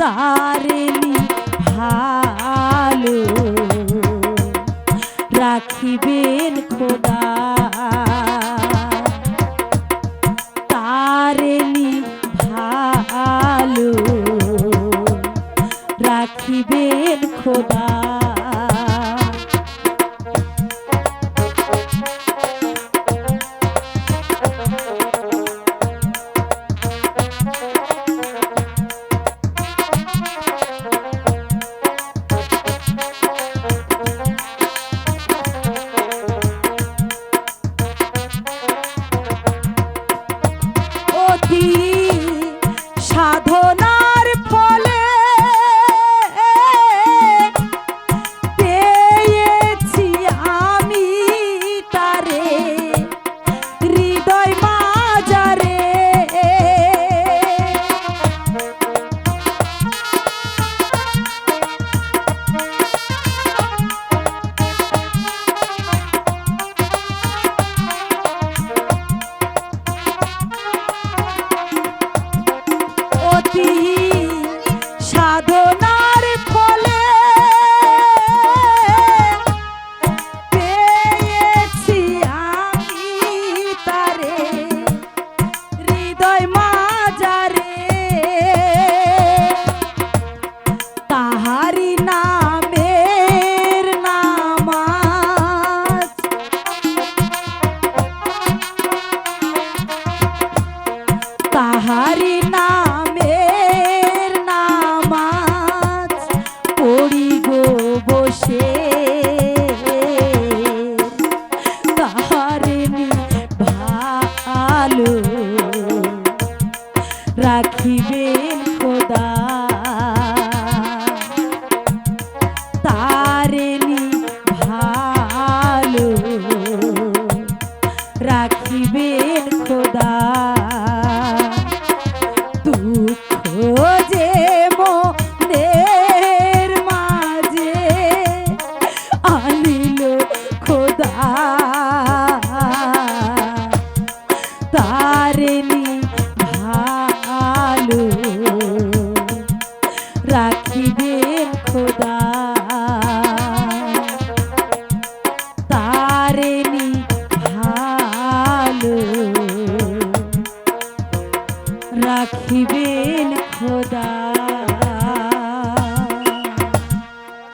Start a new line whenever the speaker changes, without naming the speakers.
তারেনি ভালো রাখিবেন খোদা। তারেনি ভালো রাখিবেন খোদা। পারি না রাখিবেন খোদা।